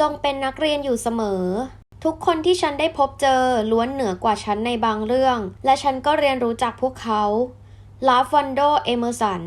จงเป็นนักเรียนอยู่เสมอ ทุกคนที่ฉันได้พบเจอล้วนเหนือกว่าฉันในบางเรื่อง และฉันก็เรียนรู้จากพวกเขาลาฟวันโด เอเมอร์สัน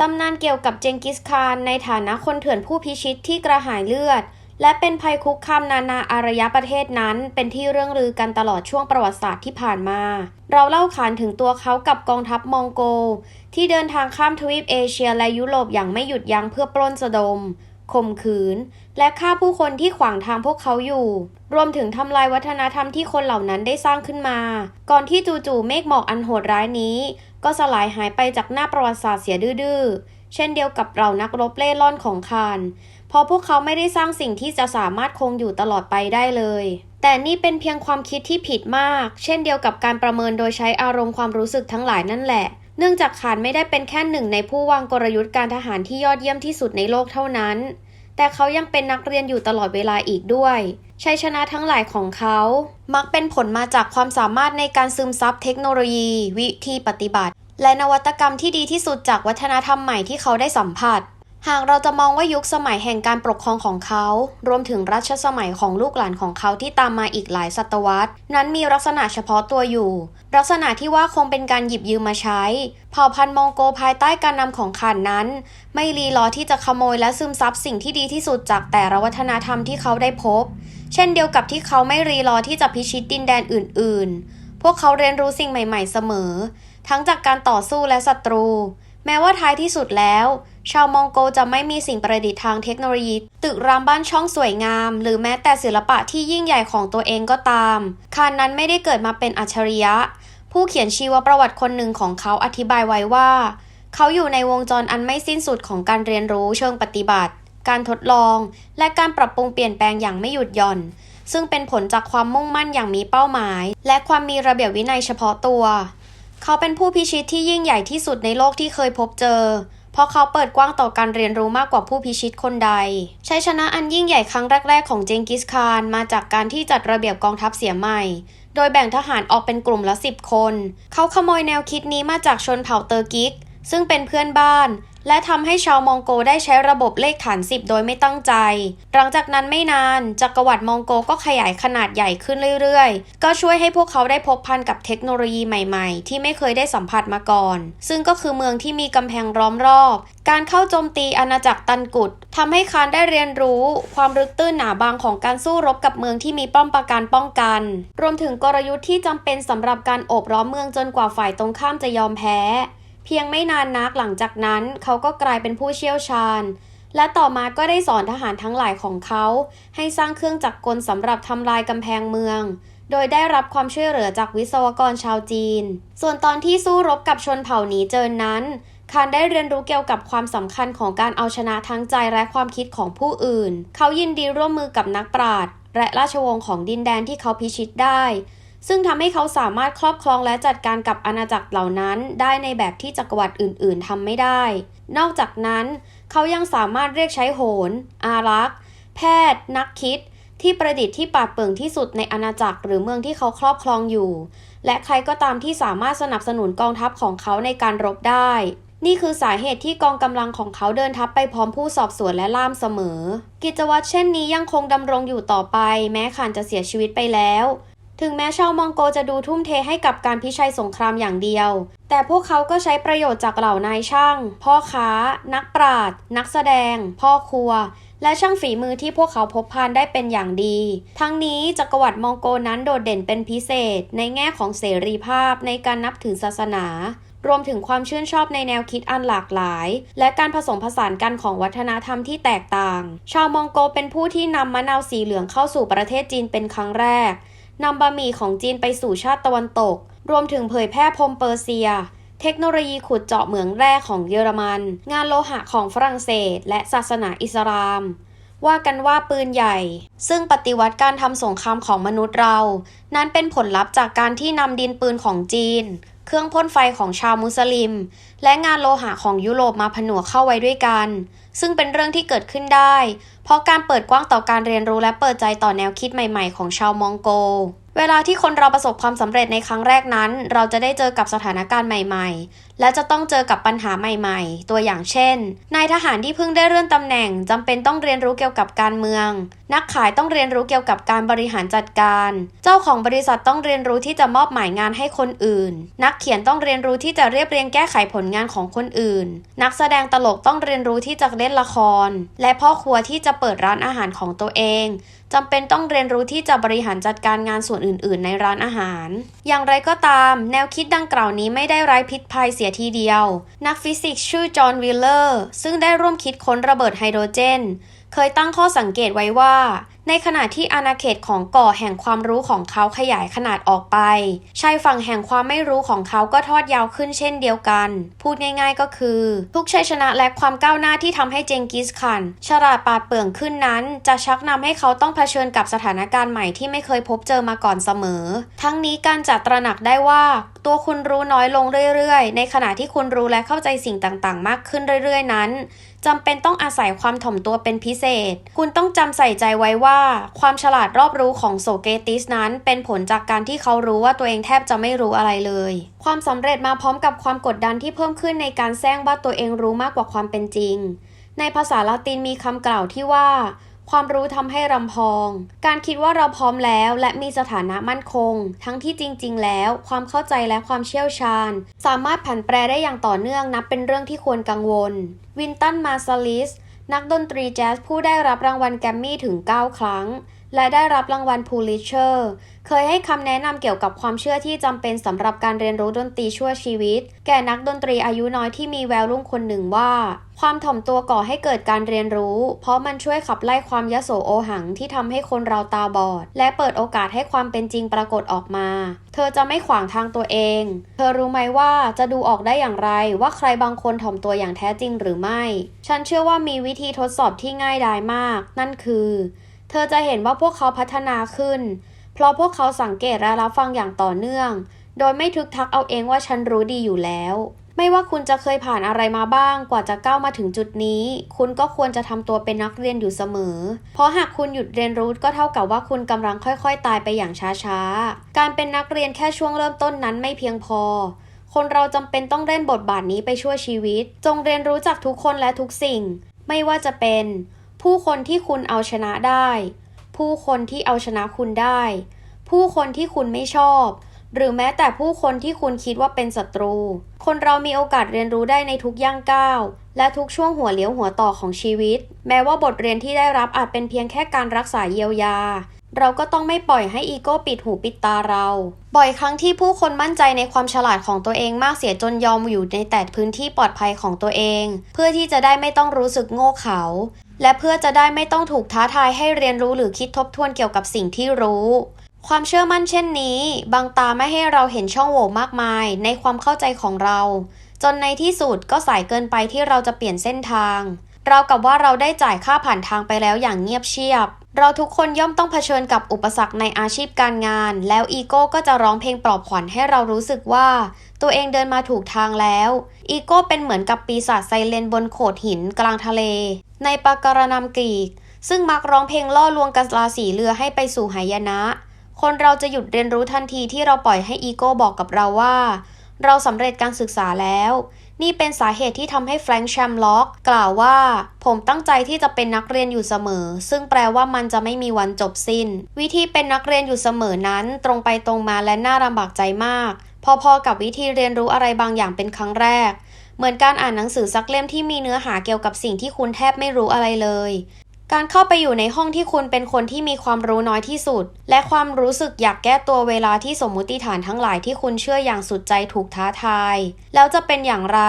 ตำนานเกี่ยวกับเจงกิสคานในฐานะคนเถื่อนผู้พิชิตที่กระหายเลือด และเป็นภัยคุกคามนานาอารยประเทศนั้นเป็นที่เรื่องลือกันตลอดช่วงประวัติศาสตร์ที่ผ่านมา เราเล่าขานถึงตัวเขากับกองทัพมองโก ที่เดินทางข้ามทวีปเอเชียและยุโรปอย่างไม่หยุดยั้งเพื่อปล้นสะดม ข่มขืน และฆ่าผู้คนที่ขวางทางพวกเขาอยู่ รวมถึงทำลายวัฒนธรรมที่คนเหล่านั้นได้สร้างขึ้นมา ก่อนที่จู่ๆเมฆหมอกอันโหดร้ายนี้ ก็สลายหายไปจากหน้าประวัติศาสตร์เสียดื้อๆเช่นเดียวกับเรานักรบเล่ร่อนของคานเพราะพวกเขาไม่ได้สร้างสิ่งที่จะสามารถคงอยู่ตลอดไปได้เลย แต่นี่เป็นเพียงความคิดที่ผิดมาก เช่นเดียวกับการประเมินโดยใช้อารมณ์ความรู้สึกทั้งหลายนั่นแหละ เนื่องจากขานไม่ได้เป็นแค่หนึ่งในผู้วางกลยุทธ์การทหารที่ยอดเยี่ยมที่สุดในโลกเท่านั้น แต่เขายังเป็นนักเรียนอยู่ตลอดเวลาอีกด้วยชัยชนะทั้งหลายของเขา มักเป็นผลมาจากความสามารถในการซึมซับเทคโนโลยี วิธีปฏิบัติ และนวัตกรรมที่ดีที่สุดจากวัฒนธรรมใหม่ที่เขาได้สัมผัส หากเราจะมองว่ายุคสมัยแห่งการปกครองของเขา รวมถึงรัชสมัยของลูกหลานของเขาที่ตามมาอีกหลายศตวรรษ นั้นมีลักษณะเฉพาะตัวอยู่ ลักษณะที่ว่าคงเป็นการหยิบยืมมาใช้เผ่าพันธุ์มองโกภายใต้การนำของข่านนั้น ไม่รีรอที่จะขโมยและซึมซับสิ่งที่ดีที่สุดจากแต่ละวัฒนธรรมที่เขาได้พบ เช่นเดียวกับที่เขาไม่รีรอที่จะพิชิตดินแดนอื่น ๆ พวกเขาเรียนรู้สิ่งใหม่ ๆ เสมอ ทั้งจากการต่อสู้และศัตรู แม้ว่าท้ายที่สุดแล้ว ชาวมองโกจะไม่มีสิ่งประดิษฐ์ทางเทคโนโลยี ตึกรามบ้านช่องสวยงาม หรือแม้แต่ศิลปะที่ยิ่งใหญ่ของตัวเองก็ตามคานนั้นไม่ได้เกิดมาเป็นอัจฉริยะ ผู้เขียนชีวประวัติคนหนึ่งของเขาอธิบายไว้ว่า เขาอยู่ในวงจรอันไม่สิ้นสุดของการเรียนรู้เชิงปฏิบัติ การทดลอง และการปรับปรุงเปลี่ยนแปลงอย่างไม่หยุดหย่อนซึ่งเป็นผลจากความมุ่งมั่นอย่างมีเป้าหมาย และความมีระเบียบวินัยเฉพาะตัว เขาเป็นผู้พิชิตที่ยิ่งใหญ่ที่สุดในโลกที่เคยพบเจอ เพราะเขาเปิดกว้างต่อการเรียนรู้มากกว่าผู้พิชิตคนใด ชัยชนะอันยิ่งใหญ่ครั้งแรก ๆ ของเจงกิสคานมาจากการที่จัดระเบียบกองทัพเสียใหม่ โดยแบ่งทหารออกเป็นกลุ่มละ 10 คน เขาขโมยแนวคิดนี้มาจากชนเผ่าเตอร์กิกซึ่งเป็นเพื่อนบ้าน และทำให้ชาวมองโกได้ใช้ระบบเลขฐาน 10 โดยไม่ตั้งใจ หลังจากนั้นไม่นานจักรวรรดิมองโกก็ขยายขนาดใหญ่ขึ้นเรื่อยๆ ก็ช่วยให้พวกเขาได้พบพันกับเทคโนโลยีใหม่ๆ ที่ไม่เคยได้สัมผัสมาก่อน ซึ่งก็คือเมืองที่มีกำแพงล้อมรอบ การเข้าโจมตีอาณาจักรตันกุดทำให้คานได้เรียนรู้ ความลึกตื้นหนาบางของการสู้รบกับเมืองที่มีป้อมปราการป้องกัน รวมถึงกลยุทธ์ที่จำเป็นสำหรับการโอบล้อมเมืองจนกว่าฝ่ายตรงข้ามจะยอมแพ้ เพียงไม่นานนักหลังจากนั้น เขาก็กลายเป็นผู้เชี่ยวชาญ และต่อมาก็ได้สอนทหารทั้งหลายของเขา ให้สร้างเครื่องจักรกลสำหรับทำลายกำแพงเมือง โดยได้รับความช่วยเหลือจากวิศวกรชาวจีน ส่วนตอนที่สู้รบกับชนเผ่าหนีเจินนั้นคานได้เรียนรู้เกี่ยวกับความสำคัญของการเอาชนะทั้งใจและความคิดของผู้อื่น เขายินดีร่วมมือกับนักปราชญ์และราชวงศ์ของดินแดนที่เขาพิชิตได้ ซึ่งทำให้เขาสามารถครอบครองและจัดการกับอาณาจักรเหล่านั้น ได้ในแบบที่จักรวรรดิอื่น ๆทำไม่ได้ นอกจากนั้น เขายังสามารถเรียกใช้โหรอารักษ์ แพทย์ นักคิด ที่ประดิษฐ์ที่ปาดเปรื่งที่สุดในอาณาจักรหรือเมืองที่เขาครอบครองอยู่ และใครก็ตามที่สามารถสนับสนุนกองทัพของเขาในการรบได้ นี่คือสาเหตุที่กองกำลังของเขาเดินทัพไปพร้อมผู้สอบสวนและล่ามเสมอ กิจวัตรเช่นนี้ยังคงดำรงอยู่ต่อไป แม้ขานจะเสียชีวิตไปแล้ว ถึงแม้ชาวมองโกจะดูทุ่มเทให้กับการพิชัยสงครามอย่างเดียว แต่พวกเขาก็ใช้ประโยชน์จากเหล่านายช่าง พ่อค้า นักปราชญ์นักแสดง พ่อครัว และช่างฝีมือที่พวกเขาพบพานได้เป็นอย่างดี ทั้งนี้จักรวรรดิมองโกนั้นโดดเด่นเป็นพิเศษ ในแง่ของเสรีภาพในการนับถือศาสนา รวมถึงความชื่นชอบในแนวคิดอันหลากหลาย และการผสมผสานกันของวัฒนธรรมที่แตกต่าง ชาวมองโกเป็นผู้ที่นำมะนาวสีเหลืองเข้าสู่ประเทศจีนเป็นครั้งแรก นำบะหมี่ของจีนไปสู่ชาติตะวันตก รวมถึงเผยแพร่พรมเปอร์เซีย เทคโนโลยีขุดเจาะเหมืองแร่ของเยอรมัน งานโลหะของฝรั่งเศส และศาสนาอิสลาม ว่ากันว่าปืนใหญ่ ซึ่งปฏิวัติการทำสงครามของมนุษย์เรา นั้นเป็นผลลัพธ์จากการที่นำดินปืนของจีน เครื่องพ่นไฟของชาวมุสลิม และงานโลหะของยุโรปมาผนวกเข้าไว้ด้วยกัน ซึ่งเป็นเรื่องที่เกิดขึ้นได้ เพราะการเปิดกว้างต่อการเรียนรู้และเปิดใจต่อแนวคิดใหม่ ๆ ของชาวมองโก เวลาที่คนเราประสบความสำเร็จในครั้งแรกนั้น เราจะได้เจอกับสถานการณ์ใหม่ ๆและจะต้องเจอกับปัญหาใหม่ๆ ตัวอย่างเช่น นายทหารที่เพิ่งได้เลื่อนตำแหน่งจำเป็นต้องเรียนรู้เกี่ยวกับการเมือง นักขายต้องเรียนรู้เกี่ยวกับการบริหารจัดการ เจ้าของบริษัทต้องเรียนรู้ที่จะมอบหมายงานให้คนอื่น นักเขียนต้องเรียนรู้ที่จะเรียบเรียงแก้ไขผลงานของคนอื่น นักแสดงตลกต้องเรียนรู้ที่จะเล่นละคร และพ่อครัวที่จะเปิดร้านอาหารของตัวเองจำเป็นต้องเรียนรู้ที่จะบริหารจัดการงานส่วนอื่น ๆ ในร้านอาหาร อย่างไรก็ตาม แนวคิดดังกล่าวนี้ไม่ได้ไร้พิษภัยเสียทีเดียว นักฟิสิกส์ชื่อจอห์นวิลเลอร์ซึ่งได้ร่วมคิดค้นระเบิดไฮโดรเจน เคยตั้งข้อสังเกตไว้ว่า ในขณะที่อาณาเขตของก่อแห่งความรู้ของเขาขยายขนาดออกไปชายฝั่งแห่งความไม่รู้ของเขาก็ทอดยาวขึ้นเช่นเดียวกัน พูดง่ายๆก็คือ ทุกชัยชนะและความก้าวหน้าที่ทำให้เจงกิสข่านฉลาดปาดเปรื่องขึ้นนั้น จะชักนำให้เขาต้องเผชิญกับสถานการณ์ใหม่ที่ไม่เคยพบเจอมาก่อนเสมอ ทั้งนี้การจัดตระหนักได้ว่า ตัวคุณรู้น้อยลงเรื่อยๆ ในขณะที่คุณรู้และเข้าใจสิ่งต่างๆ มากขึ้นเรื่อยๆ นั้นจำเป็นต้องอาศัยความถ่อมตัวเป็นพิเศษ คุณต้องจำใส่ใจไว้ว่า ความฉลาดรอบรู้ของโสเกติสนั้น เป็นผลจากการที่เขารู้ว่าตัวเองแทบจะไม่รู้อะไรเลย ความสำเร็จมาพร้อมกับความกดดันที่เพิ่มขึ้นในการแซงว่าตัวเองรู้มากกว่าความเป็นจริง ในภาษาละตินมีคำกล่าวที่ว่า ความรู้ทำให้รำพอง การคิดว่าเราพร้อมแล้วและมีสถานะมั่นคง ทั้งที่จริง ๆ แล้ว ความเข้าใจและความเชี่ยวชาญ สามารถผันแปรได้อย่างต่อเนื่องนับเป็นเรื่องที่ควรกังวล วินตัน มาซาลิส นักดนตรีแจ๊สผู้ได้รับรางวัลแกรมมี่ถึง 9 ครั้ง และได้รับรางวัลพูลิเชอร์เคยให้คำแนะนำเกี่ยวกับความเชื่อที่จำเป็นสำหรับการเรียนรู้ดนตรีชั่วชีวิต แก่นักดนตรีอายุน้อยที่มีแววรุ่งคนหนึ่งว่า ความถ่อมตัวก่อให้เกิดการเรียนรู้ เพราะมันช่วยขับไล่ความยโสโอหังที่ทำให้คนเราตาบอด และเปิดโอกาสให้ความเป็นจริงปรากฏออกมา เธอจะไม่ขวางทางตัวเอง เธอรู้ไหมว่าจะดูออกได้อย่างไรว่าใครบางคนถ่อมตัวอย่างแท้จริงหรือไม่ ฉันเชื่อว่ามีวิธีทดสอบที่ง่ายดายมาก นั่นคือ เธอจะเห็นว่าพวกเขาพัฒนาขึ้น เพราะพวกเขาสังเกตและรับฟังอย่างต่อเนื่อง โดยไม่ทึกทักเอาเองว่าฉันรู้ดีอยู่แล้ว ไม่ว่าคุณจะเคยผ่านอะไรมาบ้าง กว่าจะก้าวมาถึงจุดนี้ คุณก็ควรจะทำตัวเป็นนักเรียนอยู่เสมอ เพราะหากคุณหยุดเรียนรู้ก็เท่ากับว่าคุณกำลังค่อยๆ ตายไปอย่างช้าๆ การเป็นนักเรียนแค่ช่วงเริ่มต้นนั้นไม่เพียงพอคนเราจำเป็นต้องเล่นบทบาทนี้ไปชั่วชีวิต จงเรียนรู้จากทุกคนและทุกสิ่ง ไม่ว่าจะเป็น ผู้คนที่คุณเอาชนะได้ ผู้คนที่เอาชนะคุณได้ ผู้คนที่คุณไม่ชอบ หรือแม้แต่ผู้คนที่คุณคิดว่าเป็นศัตรู คนเรามีโอกาสเรียนรู้ได้ในทุกย่างก้าว และทุกช่วงหัวเลี้ยวหัวต่อของชีวิต แม้ว่าบทเรียนที่ได้รับอาจเป็นเพียงแค่การรักษาเยียวยา เราก็ต้องไม่ปล่อยให้อีโก้ปิดหูปิดตาเรา บ่อยครั้งที่ผู้คนมั่นใจในความฉลาดของตัวเองมากเสียจนยอมอยู่ในแต่พื้นที่ปลอดภัยของตัวเอง เพื่อที่จะได้ไม่ต้องรู้สึกโง่เขา และเพื่อจะได้ไม่ต้องถูกท้าทายให้เรียนรู้หรือคิดทบทวนเกี่ยวกับสิ่งที่รู้ ความเชื่อมั่นเช่นนี้บังตาไม่ให้เราเห็นช่องโหว่มากมายในความเข้าใจของเรา จนในที่สุดก็สายเกินไปที่เราจะเปลี่ยนเส้นทาง เรากับว่าเราได้จ่ายค่าผ่านทางไปแล้วอย่างเงียบเชียบ เราทุกคนย่อมต้องเผชิญกับอุปสรรคในอาชีพการงาน แล้วอีโก้ก็จะร้องเพลงปลอบขวัญให้เรารู้สึกว่า ตัวเองเดินมาถูกทางแล้ว อีโก้เป็นเหมือนกับปีศาจไซเลนบนโขดหินกลางทะเล ในปาการนำกรีก ซึ่งมักร้องเพลงล่อลวงกะลาสีเรือให้ไปสู่หายนะ คนเราจะหยุดเรียนรู้ทันทีที่เราปล่อยให้อีโก้บอกกับเราว่า เราสำเร็จการศึกษาแล้ว นี่เป็นสาเหตุที่ทำให้แฟรงค์แชมล็อกกล่าวว่า ผมตั้งใจที่จะเป็นนักเรียนอยู่เสมอ ซึ่งแปลว่ามันจะไม่มีวันจบสิ้น วิธีเป็นนักเรียนอยู่เสมอนั้น ตรงไปตรงมาและน่าลำบากใจมาก พอๆกับวิธีเรียนรู้อะไรบางอย่างเป็นครั้งแรก เหมือนการอ่านหนังสือสักเล่มที่มีเนื้อหาเกี่ยวกับสิ่งที่คุณแทบไม่รู้อะไรเลย การเข้าไปอยู่ในห้องที่คุณเป็นคนที่มีความรู้น้อยที่สุด และความรู้สึกอยากแก้ตัวเวลาที่สมมุติฐานทั้งหลายที่คุณเชื่ออย่างสุดใจถูกท้าทาย แล้วจะเป็นอย่างไร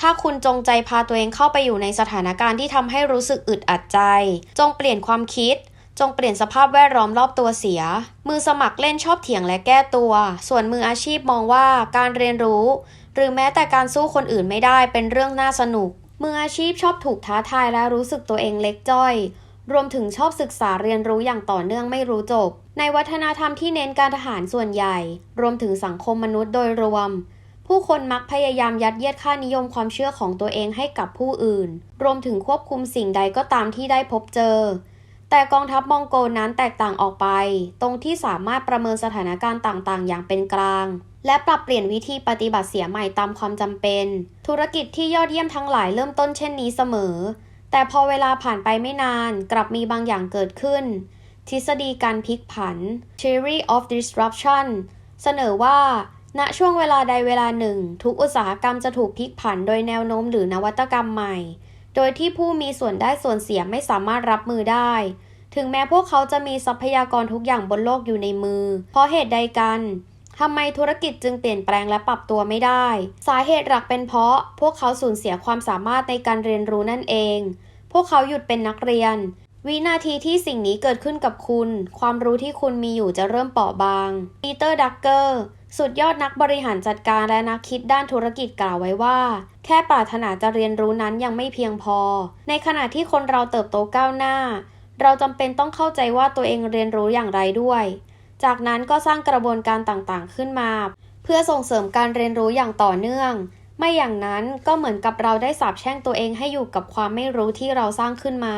ถ้าคุณจงใจพาตัวเองเข้าไปอยู่ในสถานการณ์ที่ทำให้รู้สึกอึดอัดใจ จงเปลี่ยนความคิดจงเปลี่ยนสภาพแวดล้อมรอบตัวเสีย มือสมัครเล่นชอบเถียงและแก้ตัว ส่วนมืออาชีพมองว่าการเรียนรู้ หรือแม้แต่การสู้คนอื่นไม่ได้เป็นเรื่องน่าสนุก มืออาชีพชอบถูกท้าทายและรู้สึกตัวเองเล็กจ้อย รวมถึงชอบศึกษาเรียนรู้อย่างต่อเนื่องไม่รู้จบ ในวัฒนธรรมที่เน้นการทหารส่วนใหญ่ รวมถึงสังคมมนุษย์โดยรวม ผู้คนมักพยายามยัดเยียดค่านิยมความเชื่อของตัวเองให้กับผู้อื่น รวมถึงควบคุมสิ่งใดก็ตามที่ได้พบเจอแต่กองทัพมองโกลนั้นแตกต่างออกไป ตรงที่สามารถประเมินสถานการณ์ต่างๆ อย่างเป็นกลาง และปรับเปลี่ยนวิธีปฏิบัติเสียใหม่ตามความจำเป็น ธุรกิจที่ยอดเยี่ยมทั้งหลายเริ่มต้นเช่นนี้เสมอ แต่พอเวลาผ่านไปไม่นานกลับมีบางอย่างเกิดขึ้น ทฤษฎีการพลิกผัน Theory of Disruption เสนอว่าณช่วงเวลาใดเวลาหนึ่ง ทุกอุตสาหกรรมจะถูกพลิกผันโดยแนวโน้มหรือนวัตกรรมใหม่ โดยที่ผู้มีส่วนได้ส่วนเสียไม่สามารถรับมือได้ ถึงแม้พวกเขาจะมีทรัพยากรทุกอย่างบนโลกอยู่ในมือ เพราะเหตุใดกัน ทำไมธุรกิจจึงเปลี่ยนแปลงและปรับตัวไม่ได้ สาเหตุหลักเป็นเพราะพวกเขาสูญเสียความสามารถในการเรียนรู้นั่นเอง พวกเขาหยุดเป็นนักเรียน วินาทีที่สิ่งนี้เกิดขึ้นกับคุณ ความรู้ที่คุณมีอยู่จะเริ่มเปราะบางปีเตอร์ดักเกอร์สุดยอดนักบริหารจัดการและนักคิดด้านธุรกิจกล่าวไว้ว่า แค่ปรารถนาจะเรียนรู้นั้นยังไม่เพียงพอ ในขณะที่คนเราเติบโตก้าวหน้า เราจำเป็นต้องเข้าใจว่าตัวเองเรียนรู้อย่างไรด้วย จากนั้นก็สร้างกระบวนการต่างๆขึ้นมา เพื่อส่งเสริมการเรียนรู้อย่างต่อเนื่อง ไม่อย่างนั้นก็เหมือนกับเราได้สาบแช่งตัวเองให้อยู่กับความไม่รู้ที่เราสร้างขึ้นมา